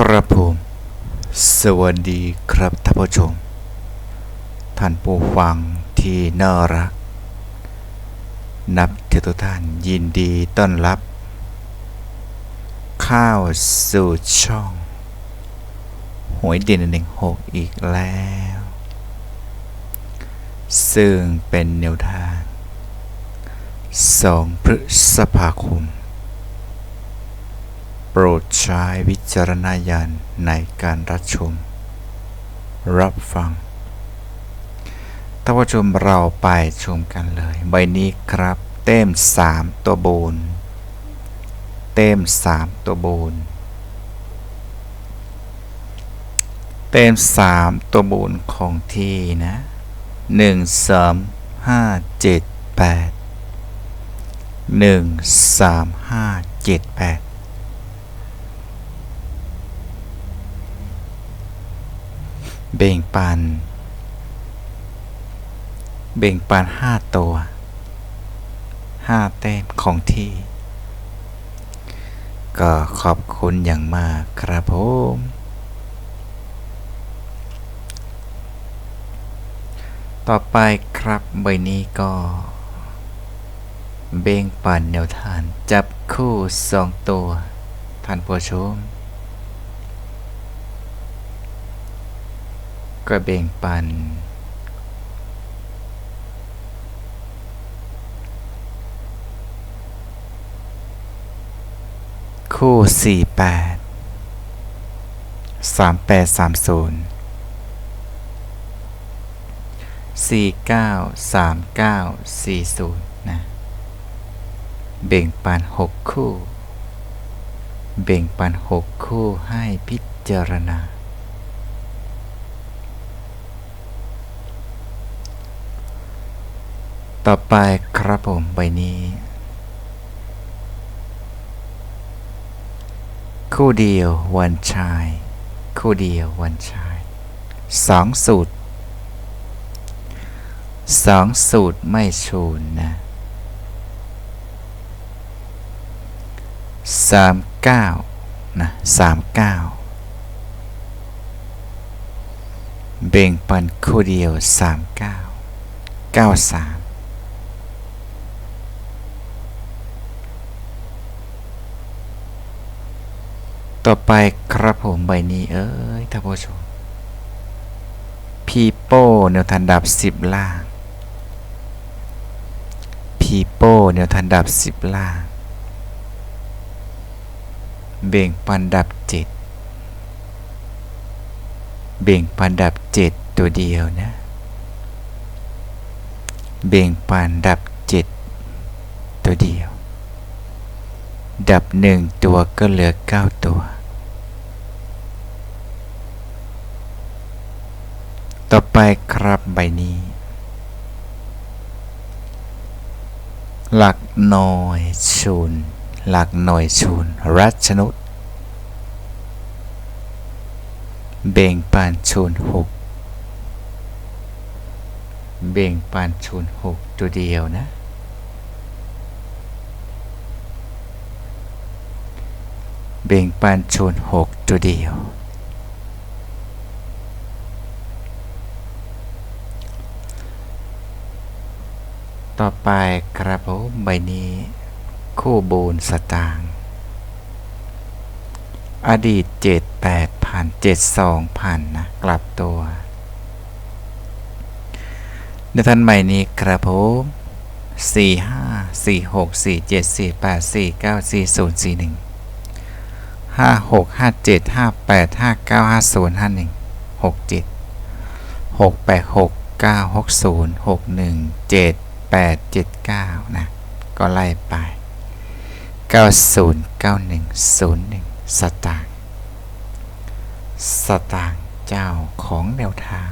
กระผมสวัสดีครับท่านผู้ชม ท่านผู้ฟังที่น่ารัก นับถือทุกท่านยินดีต้อนรับ ข้าวสู่ช่องหวยเด่นหนึ่งหกอีกแล้ว ซึ่งเป็นแนวทางสองพฤษภาคม ปรดใช้วิจารณญาณในการรับชม รับฟังท่านผู้ชมเราไปชมกันเลย ใบนี้ครับ เต็ม 3 ตัวบูนเต็ม 3 ตัวบูนเต็ม 3 ตัวบูนของที่นะ 1 3 5 7 8 1 3 5 7 8 เบ่งปัน เบ่งปันห้าตัวห้าแต้มของที่ ก็ขอบคุณอย่างมากครับผมต่อไปครับใบนี้ก็ เบ่งปันแนวทาน จับคู่สองตัว ท่านผู้ชม ก็เบงปัน คู่สี่แปดสามแปดสามศูนย์สี่เก้าสามเก้าสี่ศูนย์นะ เบ่งปันหกคู่ เบ่งปันหกคู่ให้พิจารณา ต่อไปครับผมใบนี้ คู่เดียววันชาย คู่เดียววันชายสองสูตรสองสูตรไม่ชูนนะสามเก้านะสามเก้าเบ่งปันคู่เดียวสามเก้าเก้าสาม ต่อไปครับผมใบนี้เอ้ยท่านผู้ชมพีโป้แนวทันดับสิบล่างพีโป้แนวทันดับสิบล่าง เบ่งปันดับเจ็ดเบ่งปันดับเจ็ดตัวเดียวนะ เบ่งปันดับเจ็ดตัวเดียว ดับหนึ่งตัวก็เหลือเก้าตัว ต่อไปครับใบนี้ หลักหน่อยชูนหลักหน่อยชูนรัชนุษเบ่งปานชูนหกเบ่งปานชูนหกตัวเดียวนะ เบ่งปานชนหกตัวเดียว ต่อไปครับผมใบนี้ คู่บูนสตางค์อดีตเจ็ดแปดพันเจ็ดสองพันนะ กลับตัวในท่านใหม่นี้ครับผมสี่ห้าสี่หกสี่เจ็ดสี่แปดสี่เก้าสี่ศูนย์สี่หนึ่งห้าหกห้าเจ็ดห้าแปดห้าเก้าห้าศูนย์ห้าหนึ่งหกเจ็ดหกแปดหกเก้าหกศูนย์หกหนึ่งเจ็ด แปดเจ็ดเก้านะก็ไล่ไปเก้าศูนย์เก้าหนึ่งศูนย์หนึ่งสตางค์สตางค์เจ้าของแนวทาง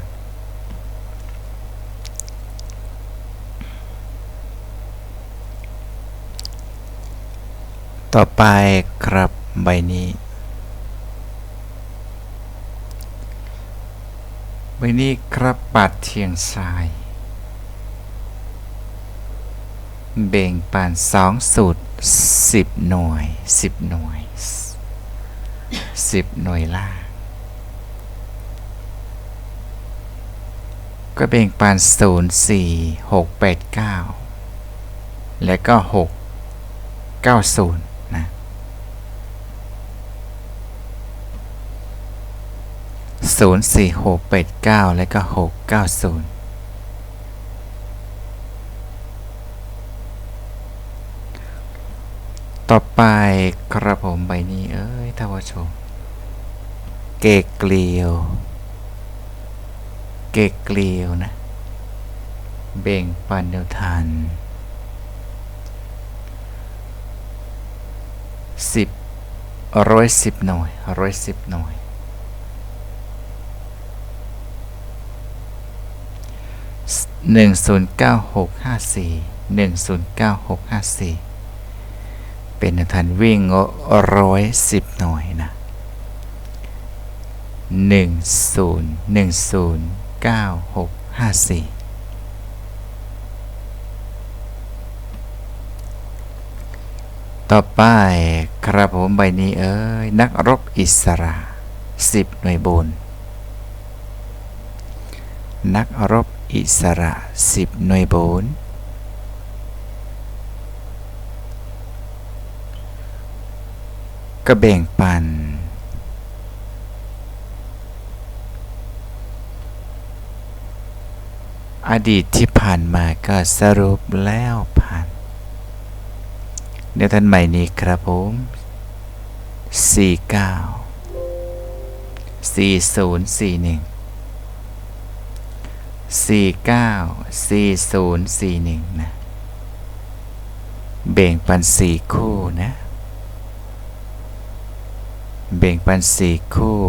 ต่อไปครับใบนี้ ใบนี้ครับปัดเทียงทราย เบ่งปานสองสูตรสิบหน่วยสิบหน่วยสิบหน่วยล่างก็แบ่งปันศูนย์สี่หกแปดเก้าและก็หกเก้าศูนย์นะศูนย์สี่หกแปดเก้าและก็หกเก้าศูนย์ ต่อไปกระผมใบนี้เอ้ยท่านผู้ชม เกเกลียว เกเกลียวนะ เบ่งปันเดียวทันสิบร้อยสิบหน่วยร้อยสิบหน่วยหนึ่งศูนย์เก้าหกห้าสี่หนึ่งศูนย์เก้าหกห้าสี่ เป็นทันวิ่งร้อยสิบหน่วยนะหนึ่งศูนย์หนึ่งศูนย์เก้าหกห้าสี่ต่อไปครับผมใบนี้เอ้ย นักรบอิสระสิบหน่วยบุญนักรบอิสระสิบหน่วยบุญ ก็แบ่งปัน อดีตที่ผ่านมาก็สรุปแล้วผ่านเดี๋ยวท่านใหม่นี้ครับผม 49 4041 49 4041 นะแบ่งปันสี่คู่นะ แบ่งปันสี่คู่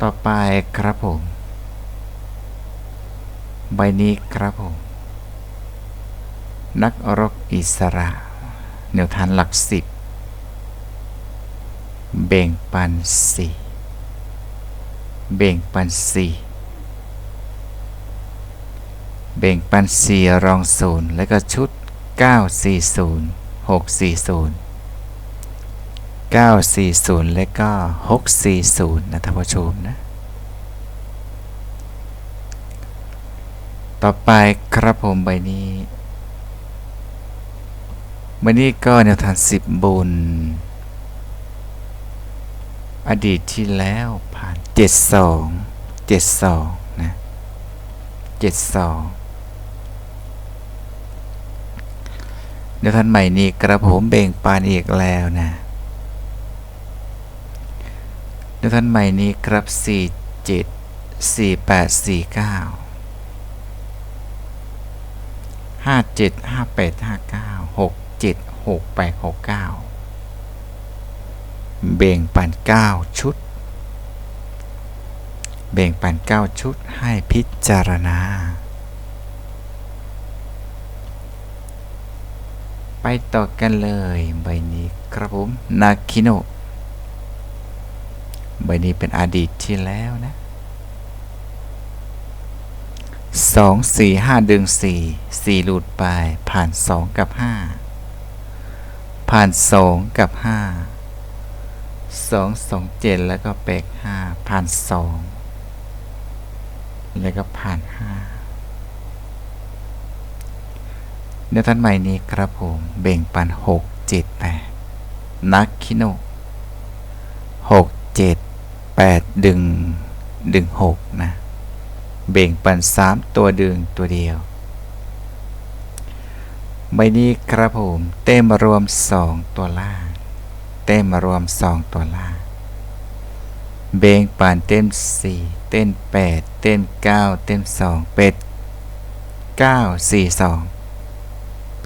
ต่อไปครับผม ใบนี้ครับผม นักรบอิสระแนวทานหลักสิบแบ่งปันสี่แบ่งปันสี่แบ่งปันสี่รองศูนย์แล้วก็ชุด 940 640 940 และก็ 640 นะท่านผู้ชมนะ ต่อไปครับผมใบนี้ใบนี้ก็แนวทางสิบบุญ อดีตที่แล้วผ่าน 72 72 นะ 72 ดี๋ยวท่านใหม่นี้กระผมเบ่งปานอีกแล้วนะเดี๋ยวท่านใหม่นี้ครับ47 48 49 57 58 59 67 68 69เบ่งปัน9ชุด เบ่งปัน9ชุดให้พิจารณา ไปต่อกันเลยใบนี้ครับผมนาคิโนใบนี้เป็นอดีตที่แล้วนะสองสี่ห้าดึงสี่สี่หลุดไป ผ่านสองกับห้าผ่านสองกับห้าสองสองเจ็ดแล้วก็เปกห้าผ่านสองแล้วก็ผ่านห้า ในท่านใหม่นี้ครับผมเบ่งปันหกเจ็ดแปดนักคิโนหกเจ็ดแปดดึงดึงหกนะเบ่งปันสามตัวดึงตัวเดียวใบนี้ครับผมเต้มรวมสองตัวล่างเต้มรวมสองตัวล่างเบ่งปันเต้มสี่เต้นแปดเต้นเก้าเต้มสองเป็ดเก้าสี่สอง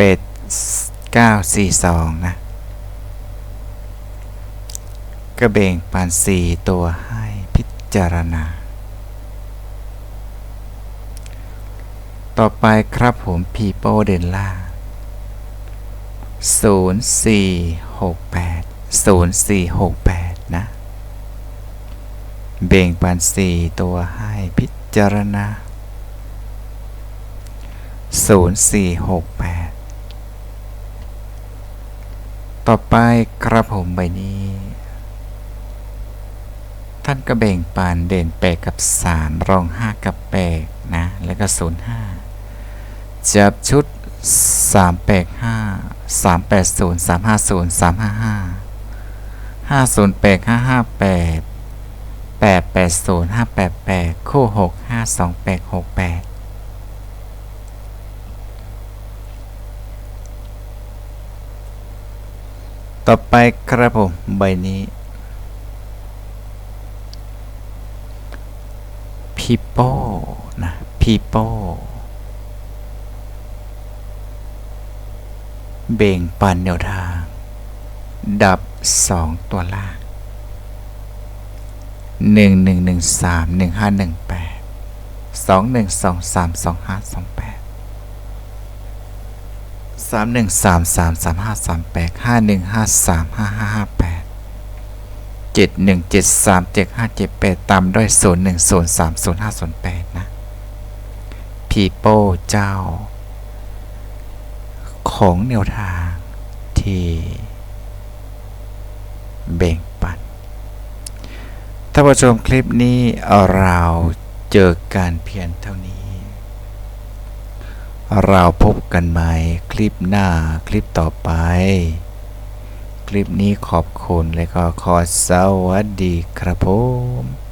เป็ดเก้าสี่สองนะก็เบ่งปันสี่ตัวให้พิจารณา ต่อไปครับผมพีโปเดนล่าศูนย์สี่หกแปดศูนย์สี่หกแปดนะ เบ่งปันสี่ตัวให้พิจารณาศูนย์สี่หกแปด ต่อไปกระผมใบนี้ ท่านก็แบ่งปันเด่นแปดกับสามรองห้ากับแปดนะ แล้วก็ศูนย์ห้าจับชุดสามแปดห้าสามแปดศูนย์สามห้าศูนย์สามห้าห้าห้าศูนย์แปดห้าห้าแปดแปดแปดศูนย์ห้าแปดแปดคู่หกห้าสองแปดหกแปด ต่อไปครับผมใบนี้พีโป้นะพีโป้เบ่งปันแนวทาง ดับสองตัวล่างหนึ่งหนึ่งหนึ่งสามหนึ่งห้าหนึ่งแปดสองหนึ่งสองสามสองห้าสองแปด สามหนึ่งสามสามสามห้าสามแปดห้าหนึ่งห้าสามห้าห้าห้าแปดเจ็ดหนึ่งเจ็ดสามเจ็ดห้าเจ็ดแปดตามด้วยศูนย์หนึ่งศูนย์สามศูนย์ห้าศูนย์แปดนะพีโป้เจ้า ของแนวทางที่เบ่งปันท่านผู้ชมคลิปนี้เราเจอการเพียงเท่านี้ เราพบกันใหม่คลิปหน้าคลิปต่อไป คลิปนี้ขอบคุณและก็ขอสวัสดีครับผม